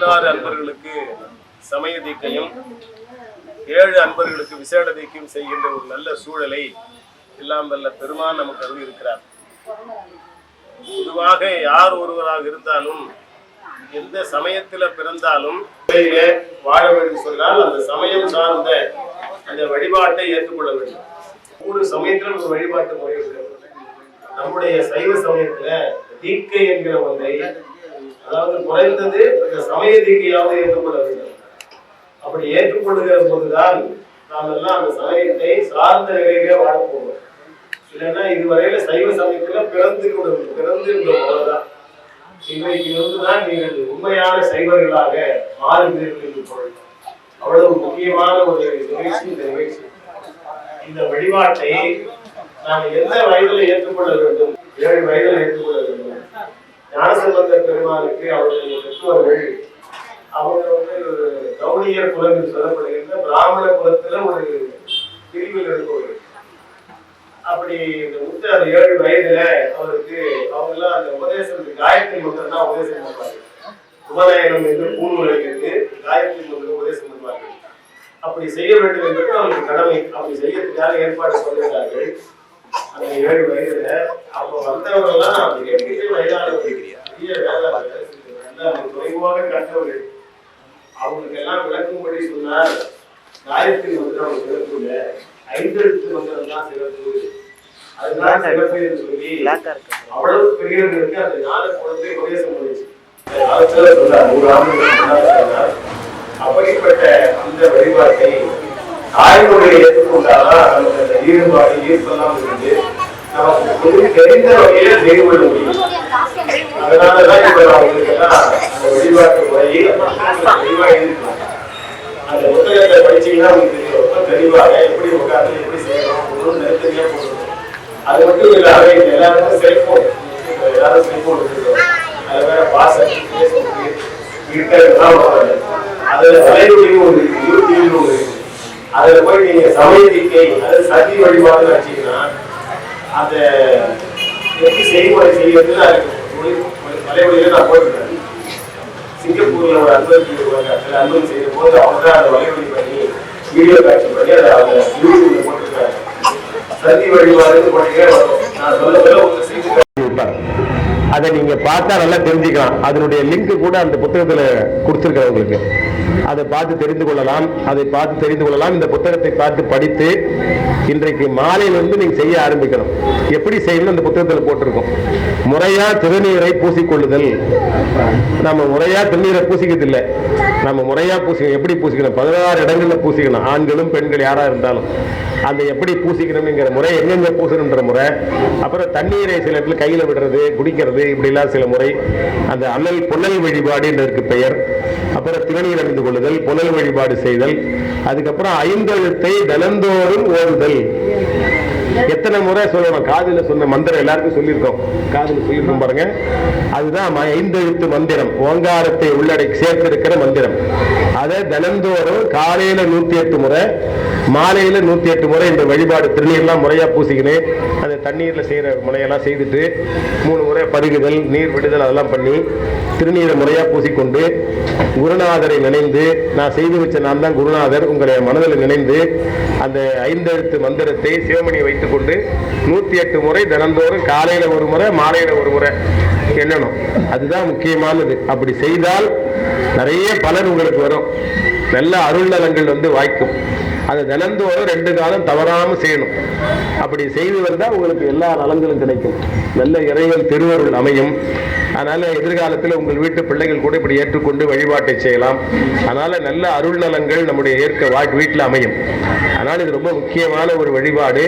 பதினாறு அன்பர்களுக்கு சமய தீக்கையும் ஏழு அன்பர்களுக்கு விசேட தீக்கையும் செய்கின்ற ஒரு நல்ல சூழலை எல்லாம் வல்ல பெருமான் நமக்கு அருள் இருக்கிறார் பொதுவாக யார் ஒருவராக இருந்தாலும் எந்த சமயத்துல பிறந்தாலும் வாழ வேண்டும் சொன்னால் அந்த சமயம் சார்ந்த அந்த வழிபாட்டை ஏற்றுக்கொள்ள வேண்டும். ஒவ்வொரு சமயத்திலும் ஒரு வழிபாட்டு முறை இருக்கிறது. நம்முடைய சைவ சமயத்துல தீக்கை என்கிற ஒன்றை அதாவது குறைந்தது இந்த சமய ரீதியாவது ஏற்றுக்கொள்ள வேண்டும். அப்படி ஏற்றுக்கொள்ளுகிற போதுதான் நாம் எல்லாம் அந்த சமயத்தை சார்ந்த நிலையிலே வாழ போவோம் இல்லைன்னா இதுவரையில சைவ சமயத்துல பிறந்து கொடு- பிறந்து இருந்தோம் அவ்வளவுதான். இன்றைக்கு இருந்துதான் நீங்கள் உண்மையான சைவர்களாக மாறுகிறீர்கள் என்று பொருள். அவ்வளவு முக்கியமான ஒரு நிகழ்ச்சி இந்த நிகழ்ச்சி. இந்த வழிபாட்டை நாம் எந்த வயதில் ஏற்றுக்கொள்ள வேண்டும் ஏழு வயதில் ஏற்றுக்கொள்ள வேண்டும் ஞானசம்பந்த பெருமானுக்கு அவருடைய பெற்றோர்கள் அவங்க வந்து ஒரு கவுனியர் குலம் என்று சொல்லப்படுகின்ற பிராமண குலத்துல ஒரு பிரிவில் இருப்பவர்கள் அப்படி இந்த முத்தார் ஏழு வயதுல அவருக்கு அவங்க எல்லாம் அந்த உபதேசத்துக்கு காயத்ரி மந்திரம் தான் உபதேசம் பண்ணுவாங்க உபநாயகம் என்று பூநூலுக்கு காயத்ரி மந்திரம் உபதேசம் பண்ணுவார்கள் அப்படி செய்ய வேண்டும் என்பது அவருக்கு கடமை. அப்படி செய்யறதுக்காக ஏற்பாடு பண்ணுகிறார்கள் அந்த ஏழு வயதுல அப்ப வந்தவங்க எல்லாம் அப்படி எட்டு வயதானவர்கள் பெரிய வேலை. நல்ல குறைவாக கற்றவர்கள் அவங்களுக்கு எல்லாம் விளக்கும்படி சொன்னார். காயத்ரி மந்திரம் அவங்க சிறப்பு இல்லை ஐந்தெழுத்து மந்திரம் தான் சிறப்பு அதுதான் சிறப்பு என்று சொல்லி அவ்வளவு பெரியவர்களுக்கு அந்த ஞான குழந்தை உபதேசம் பண்ணுச்சு. சொன்னார் நூறு சொன்னார். அப்படிப்பட்ட அந்த வழிபாட்டை தாய்மொழியை ஏற்றுக்கொண்டாதான் நமக்கு அந்த ஈடுபாடு ஈர்ப்பெல்லாம் இருந்து நமக்கு கொஞ்சம் தெரிந்த வகையில செய்து கொள்ள முடியும். அதனாலதான் இப்ப எல்லாம் அந்த வழிபாட்டு முறையை தெளிவா எழுதிருக்கேன் அந்த புத்தகத்தை படிச்சீங்கன்னா உங்களுக்கு ரொம்ப தெளிவாக எப்படி உட்கார்ந்து எப்படி செய்யணும் ஒன்றும் நிறுத்தலையா போடணும் அது மட்டும் இல்லாம இப்ப எல்லாருக்கும் செல்போன் எல்லாரும் செல்போன் வச்சிருக்கோம் அது வேற வாட்ஸ்அப் ஃபேஸ்புக் ட்விட்டர் எல்லாம் அதுல. வலைவொலியும் ஒன்று இருக்கு யூடியூப் ஒன்று அதுல போய் நீங்க சமயத்திக்கை அது சதி வழிபாடு வச்சீங்கன்னா அந்த எப்படி செய்முறை செய்யறதுன்னு அதுக்கு ஒரு நான் போயிருக்கேன் சிங்கப்பூர்ல ஒரு அன்பருக்கு சில அன்பர் செய்த போது அவங்க தான் அதை வழிவழி பண்ணி வீடியோ காட்சி பண்ணி அதை அவங்க யூடியூப்ல போட்டுருக்காங்க சந்தி வழிபாடு போட்டீங்கன்னா வரும் நான் சொல்ல சொல்ல உங்க அதை நீங்க பார்த்தா நல்லா தெரிஞ்சுக்கலாம். அதனுடைய லிங்க் கூட அந்த புத்தகத்துல கொடுத்துருக்கேன் உங்களுக்கு அதை பார்த்து தெரிந்து கொள்ளலாம். அதை பார்த்து தெரிந்து கொள்ளலாம். இந்த புத்தகத்தை பார்த்து படித்து இன்றைக்கு மாலையிலிருந்து நீங்க செய்ய ஆரம்பிக்கணும். எப்படி செய்யணும் அந்த புத்தகத்துல போட்டிருக்கோம். முறையா திருநீரை பூசிக்கொள்ளுதல். நம்ம முறையா திருநீரை பூசிக்கிறது இல்லை நம்ம முறையா பூசிக்கணும் எப்படி பூசிக்கணும்? பதினாறு இடங்கள்ல பூசிக்கணும். ஆண்களும் பெண்கள் யாரா இருந்தாலும். அந்த எப்படி பூசிக்கணுங்கிற முறை எங்கெங்க பூசணுன்ற முறை அப்புறம் தண்ணீரை சில இடத்துல கையில விடுறது குடிக்கிறது இப்படிலாம் சில முறை. அந்த அண்ணல் புனல் வழிபாடு என்றதற்கு பெயர். அப்புறம் திருநீர் அறிந்து கொள்ளுதல் புனல் வழிபாடு செய்தல். அதுக்கப்புறம் ஐந்தெழுத்தை தினந்தோறும் ஓடுதல் எத்தனை முறை சொல்லணும்? காதுல சொன்ன மந்திரம் எல்லாருக்கும் சொல்லியிருக்கோம். காதுல சொல்லியிருக்கோம் பாருங்க. அதுதான் ம- ஐந்தெழுத்து மந்திரம். ஓங்காரத்தை உள்ளடக்கி சேர்த்திருக்கிற மந்திரம். அதை தினந்தோறும் காலையில நூத்தி எட்டு முறை மாலையில நூத்தி எட்டு முறை இந்த வழிபாடு திருநீர்லாம் முறையா பூசிக்கினேன் அந்த தண்ணீர்ல செய்யற முறையெல்லாம் செய்துட்டு மூணு முறை பருகுதல் நீர் விடுதல் அதெல்லாம் பண்ணி திருநீரை முறையா பூசிக்கொண்டு குருநாதரை நினைந்து நான் செய்து வச்ச நான் தான் குருநாதர் உங்களை மனதில் நினைந்து அந்த ஐந்தெழுத்து மந்திரத்தை சிவமணி வைத்துக்கொண்டு நூத்தி எட்டு முறை தினந்தோறும் காலையில ஒரு முறை மாலையில ஒரு முறை எண்ணணும் அதுதான் முக்கியமானது. அப்படி செய்தால் நிறைய பலன் உங்களுக்கு வரும். நல்ல அருள் நலங்கள் வந்து வாய்க்கும். அதை தினந்தோறும் ரெண்டு காலம் தவறாம செய்யணும். அப்படி செய்து வந்தா உங்களுக்கு எல்லா நலங்களும் கிடைக்கும். நல்ல இறைவன் திருவருள் அமையும். அதனால எதிர்காலத்தில் உங்கள் வீட்டு பிள்ளைகள் கூட இப்படி ஏற்றுக்கொண்டு வழிபாட்டை செய்யலாம். அதனால நல்ல அருள் நலங்கள் நம்முடைய ஏற்க வா வீட்டில் அமையும். அதனால இது ரொம்ப முக்கியமான ஒரு வழிபாடு.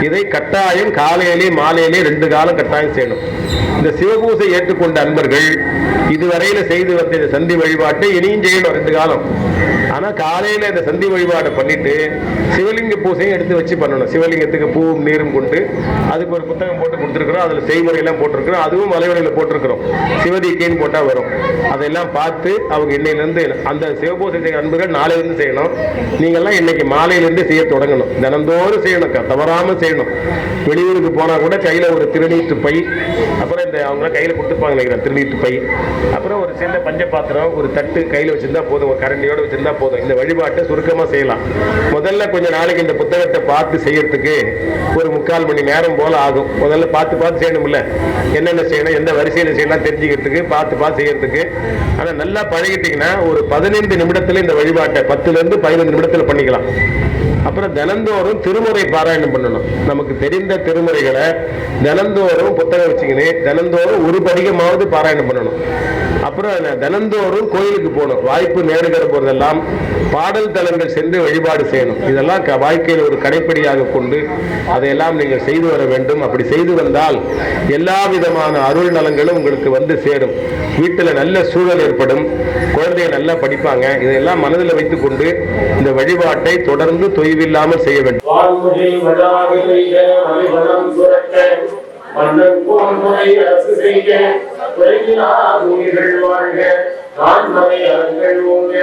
இதை கட்டாயம் காலையிலே மாலையிலே ரெண்டு காலம் கட்டாயம் செய்யணும். இந்த சிவபூசை ஏற்றுக்கொண்ட அன்பர்கள் இதுவரையில செய்து வந்த இந்த சந்தி வழிபாட்டை இனியும் செய்யணும் ரெண்டு காலம். ஆனா காலையில இந்த சந்தி வழிபாடை பண்ணிட்டு சிவலிங்க பூசையும் எடுத்து வச்சு பண்ணணும். சிவலிங்கத்துக்கு பூவும் நீரும் கொண்டு அதுக்கு ஒரு புத்தகம் போட்டு கொடுத்துருக்குறோம் அதுல செய்முறையெல்லாம் போட்டிருக்கிறோம் அதுவும் மலைவரையில போட்டிருக்கிறோம். சிவதிக்கைன்னு போட்டா வரும். அதெல்லாம் பார்த்து அவங்க இன்னையிலிருந்து அந்த சிவபூசை செய்கிற அன்புகள் நாளையிலிருந்து செய்யணும். நீங்கெல்லாம் இன்னைக்கு மாலையிலிருந்து செய்ய தொடங்கணும். தினந்தோறும் செய்யணும் தவறாம செய்யணும். வெளியூருக்கு போனா கூட கையில ஒரு திருநீட்டு பை அப்புறம் இந்த அவங்க கையில கொடுத்துருப்பாங்க நினைக்கிறேன் திருநீட்டு பை. அப்புறம் ஒரு சின்ன பஞ்ச பாத்திரம் ஒரு தட்டு கையில் வச்சுருந்தா போதும் ஒரு கரண்டியோடு வச்சுருந்தா போதும். இந்த வழிபாட்டை சுருக்கமாக செய்யலாம். முதல்ல கொஞ்சம் நாளைக்கு இந்த புத்தகத்தை பார்த்து செய்யறதுக்கு ஒரு முக்கால் மணி நேரம் போல ஆகும். முதல்ல பார்த்து பார்த்து செய்யணும்ல. என்னென்ன செய்யணும் எந்த வரிசையில் செய்யலாம் தெரிஞ்சுக்கிறதுக்கு பார்த்து பார்த்து செய்யறதுக்கு. ஆனால் நல்லா பழகிட்டீங்கன்னா ஒரு பதினைந்து நிமிடத்தில் இந்த வழிபாட்டை பத்துலேருந்து பதினைந்து நிமிடத்தில் பண்ணிக்கலாம். அப்புறம் தினந்தோறும் திருமுறை பாராயணம் பண்ணணும். நமக்கு தெரிந்த திருமுறைகளை தினந்தோறும் புத்தகம் வச்சுக்கின்னு தினந்தோறும் ஒரு படிகமாவது பாராயணம் பண்ணணும். அப்புறம் தினந்தோறும் கோயிலுக்கு போகணும். வாய்ப்பு நேருகிற போதெல்லாம் பாடல் தலங்கள் சென்று வழிபாடு செய்யணும். இதெல்லாம் வாழ்க்கையில் ஒரு கடைப்படியாக கொண்டு அதையெல்லாம் நீங்கள் செய்து வர வேண்டும். அப்படி செய்து வந்தால் எல்லா விதமான அருள் நலங்களும் உங்களுக்கு வந்து சேரும். வீட்டில் நல்ல சூழல் ஏற்படும். குழந்தைய நல்லா படிப்பாங்க. இதையெல்லாம் மனதில் வைத்துக்கொண்டு இந்த வழிபாட்டை தொடர்ந்து தொய்வில்லாமல் செய்ய வேண்டும். மன்னன் போல் முறை அரசு செய்க குறைவிலா உயிர்கள் வாழ்க. நான்மறை அறங்கள் ஓங்க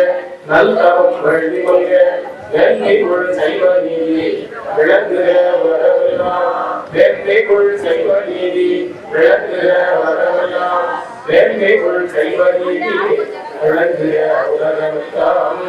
நல்தவம் வழி கொள்க வேண்மை கொள் சைவ நீதி விளங்குக வரவெல்லாம் வேண்மை கொள் சைவ நீதி விளங்குக வரவெல்லாம் வேண்மை கொள் சைவ நீதி விளங்குக உலகமெல்லாம்